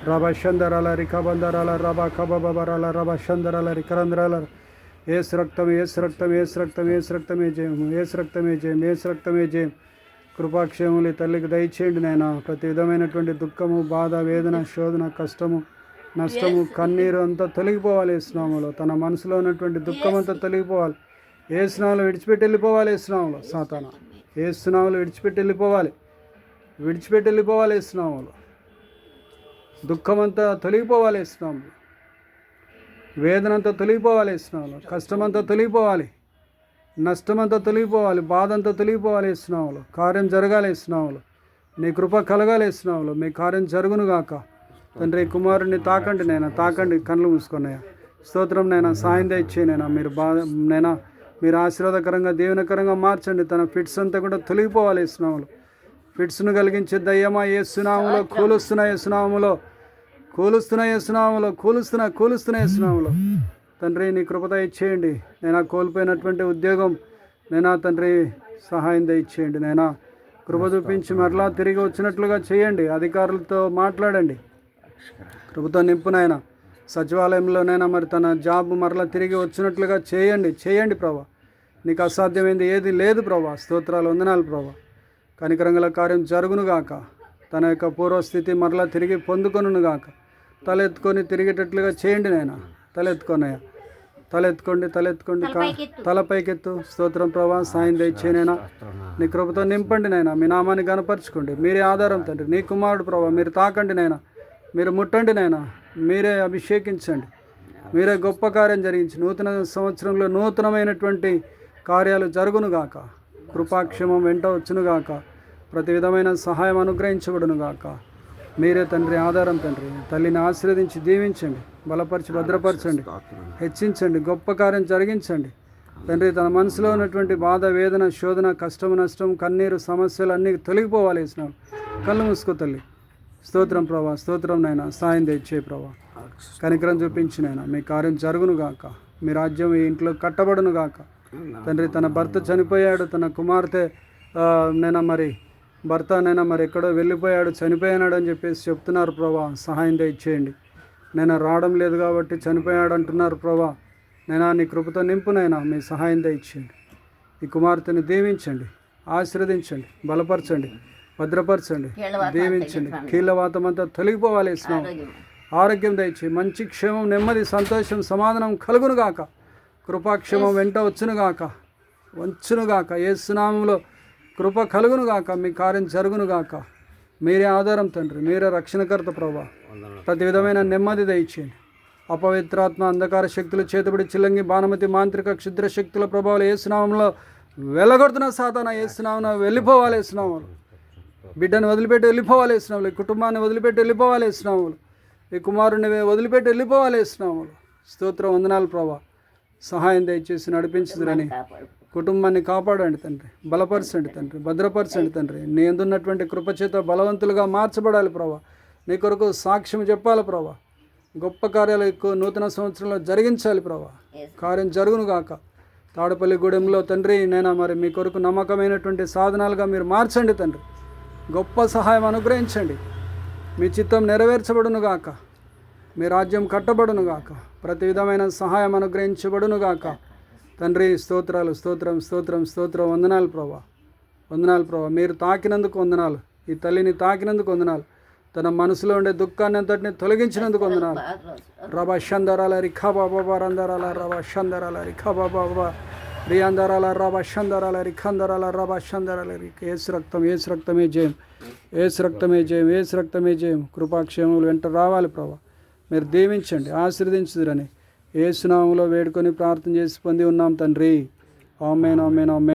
రబ షందరాల రికబందరాల రబ కబబరాల రబ షందరాల రికరంధ్రాల ఏసు రక్తం ఏసు రక్తం ఏసు రక్తం ఏసు రక్తమే జయం ఏసు రక్తమే జయం ఏసు రక్తమే జయం కృపాక్షేములు తల్లికి దయచేయండి నాయన ప్రతి విధమైనటువంటి దుఃఖము బాధ వేదన శోధన కష్టము నష్టము కన్నీరు అంతా తొలగిపోవాలి ఏ స్నామంలో తన మనసులో ఉన్నటువంటి దుఃఖం అంతా తొలగిపోవాలి ఏ స్నామంలో విడిచిపెట్టి వెళ్ళిపోవాలి ఏ స్నామంలో సాతాన ఏ స్నామంలో విడిచిపెట్టి వెళ్ళిపోవాలి విడిచిపెట్టి వెళ్ళిపోవాలి ఏ స్నామంలో దుఃఖమంతా తొలగిపోవాలి ఏ స్నామంలో వేదన అంతా తొలగిపోవాలి స్నామంలో కష్టమంతా తొలగిపోవాలి. నష్టమంతా తొలగిపోవాలి. బాధ అంతా తొలగిపోవాలి ఇస్తున్నాములు కార్యం జరగాలి ఇస్తున్నాములు నీ కృప కలగాలి ఇస్తున్నాములు మీ కార్యం జరుగును గాక. తండ్రి కుమారుడిని తాకండి నైనా తాకండి. కళ్ళు మూసుకున్నాయా స్తోత్రం నైనా సాయం దయచే నైనా మీరు బాధ నైనా మీరు ఆశీర్వాదకరంగా దీవెనకరంగా మార్చండి. తన ఫిట్స్ అంతా కూడా తొలగిపోవాలి ఇస్తున్నాములు ఫిట్స్ను కలిగించే దయ్యమా? ఏ సునాములో కూలుస్తున్న ఏ సునాములో కూలుస్తున్న ఏ కూలుస్తున్న కూలుస్తున్న ఏ తండ్రి నీ కృపత ఇచ్చేయండి నేను కోల్పోయినటువంటి ఉద్యోగం నేనా తండ్రి సహాయం దయచేయండి. నేనా కృప చూపించి మరలా తిరిగి వచ్చినట్లుగా చేయండి. అధికారులతో మాట్లాడండి. కృపతో నింపు నాయన. సచివాలయంలోనైనా మరి తన జాబ్ మరలా తిరిగి వచ్చినట్లుగా చేయండి. చేయండి ప్రభా. నీకు అసాధ్యమైంది ఏది లేదు ప్రభా. స్తోత్రాలు వందనాలు ప్రభా. కనికరంగల కార్యం జరుగునుగాక. తన యొక్క పూర్వస్థితి మరలా తిరిగి పొందుకొనుగాక తలెత్తుకొని తిరిగేటట్లుగా చేయండి నాయన. తలెత్తుకోనయ్యా. తలెత్తుకోండి తలెత్తుకోండి. కా- తలపైకెత్తు. స్తోత్రం ప్రభా సాయం దయచేనైనా నీ కృపతో నింపండి నాయన. మీ నామాన్ని గనపరచుకోండి మీరే ఆధారం తండ్రి. నీ కుమారుడు ప్రభా మీరు తాకండి నాయన. మీరు ముట్టండి నాయన. మీరే అభిషేకించండి. మీరే గొప్ప కార్యం జరిగించి నూతన సంవత్సరంలో నూతనమైనటువంటి కార్యాలు జరుగునుగాక. కృపాక్షేమం వెంట వచ్చునుగాక. ప్రతి విధమైన సహాయం అనుగ్రహించబడునుగాక. మీరే తండ్రి ఆధారం తండ్రి. తల్లిని ఆశీర్వదించి దీవించండి బలపరిచి భద్రపరచండి హెచ్చించండి గొప్ప కార్యం జరిగించండి. తండ్రి తన మనసులో ఉన్నటువంటి బాధ వేదన శోధన కష్టం నష్టం కన్నీరు సమస్యలు అన్నీ తొలగిపోవాలి ఇస్తున్నాం కళ్ళు మూసుకో తల్లి. స్తోత్రం ప్రభా స్తోత్రం నాయన. సాయం తెచ్చే ప్రభా. కనికరం చూపించి నాయన. మీ కార్యం జరుగును గాక. మీ రాజ్యం ఈ ఇంట్లో కట్టబడును గాక. తండ్రి తన భర్త చనిపోయాడు తన కుమార్తె నేను మరి భర్త నేను మరి ఎక్కడో వెళ్ళిపోయాడు చనిపోయాడు అని చెప్పేసి చెప్తున్నారు ప్రభా. సహాయం దయచేయండి. నేను రావడం లేదు కాబట్టి చనిపోయాడు అంటున్నారు ప్రభా. నేను నీ కృపతో నింపునైనా? మీ సహాయం దయచేయండి. ఈ కుమార్తెను దీవించండి ఆశీర్వదించండి బలపరచండి భద్రపరచండి దీవించండి. కీళ్ళవాతం అంతా తొలగిపోవాలి ఇస్తున్నాం ఆరోగ్యం. దయచే మంచి క్షేమం నెమ్మది సంతోషం సమాధానం కలుగునుగాక. కృపాక్షేమం వెంట వచ్చునుగాక. వంచునుగాక ఏ సునామంలో కృప కలుగునుగాక మీ కార్యం జరుగునుగాక మీరే ఆధారం తండ్రి. మీరే రక్షణకర్త ప్రభా. ప్రతి విధమైన నెమ్మది దయచేయండి. అపవిత్రాత్మ అంధకార శక్తులు చేతబడి చిల్లంగి బాణమతి మాంత్రిక క్షుద్ర శక్తుల ప్రభావాలు ఏ సునామంలో వెళ్ళగొడుతున్న సాధన ఏ సునామన వెళ్ళిపోవాలి ఏ సునామంలో బిడ్డను వదిలిపెట్టి వెళ్ళిపోవాలి ఇస్తున్నాములు ఈ కుటుంబాన్ని వదిలిపెట్టి వెళ్ళిపోవాలి ఇస్తున్నాములు ఈ కుమారుని వదిలిపెట్టి వెళ్ళిపోవాలి ఇస్తున్నాములు స్తోత్రం వందనాలు ప్రభా. సహాయం దయచేసి నడిపించుదురని. కుటుంబాన్ని కాపాడండి తండ్రి. బలపరచండి తండ్రి. భద్రపరచండి తండ్రి. నీ ఎందున్నటువంటి కృపచేత బలవంతులుగా మార్చబడాలి ప్రభా. నీ కొరకు సాక్ష్యం చెప్పాలి ప్రభా. గొప్ప కార్యాలు ఎక్కువ నూతన సంవత్సరంలో జరిగించాలి ప్రభా. కార్యం జరుగును గాక. తాడపల్లి గూడెంలో తండ్రి నేను మరి మీ కొరకు నమ్మకమైనటువంటి సాధనాలుగా మీరు మార్చండి తండ్రి. గొప్ప సహాయం అనుగ్రహించండి. మీ చిత్తం నెరవేర్చబడును గాక. మీ రాజ్యం కట్టబడును గాక. ప్రతి విధమైన సహాయం అనుగ్రహించబడును గాక. తండ్రి స్తోత్రాలు స్తోత్రం స్తోత్రం స్తోత్రం వందనాలు ప్రభా. వందనాలు ప్రభా. మీరు తాకినందుకు వందనాలు. ఈ తల్లిని తాకినందుకు వందనాలు. తన మనసులో ఉండే దుఃఖాన్ని అంతటిని తొలగించినందుకు వందనాలు. రబా షందరాల రిఖా బాబా రందరాల రబా షందరాల రిఖా బాబా రియాందరాల రబా షందరాల రిఖందరాల రబా షందరాల ఏసు రక్తం ఏసు రక్తమే జయం. ఏసు రక్తమే జయం ఏసు రక్తమే జయం. కృపాక్షేమములు వెంట రావాలి ప్రభా. మీరు దీవించండి ఆశీర్వదించుదురని. ఏసునామంలో వేడుకొని ప్రార్థన చేసి పొంది ఉన్నాం తండ్రి. Amen amen amen.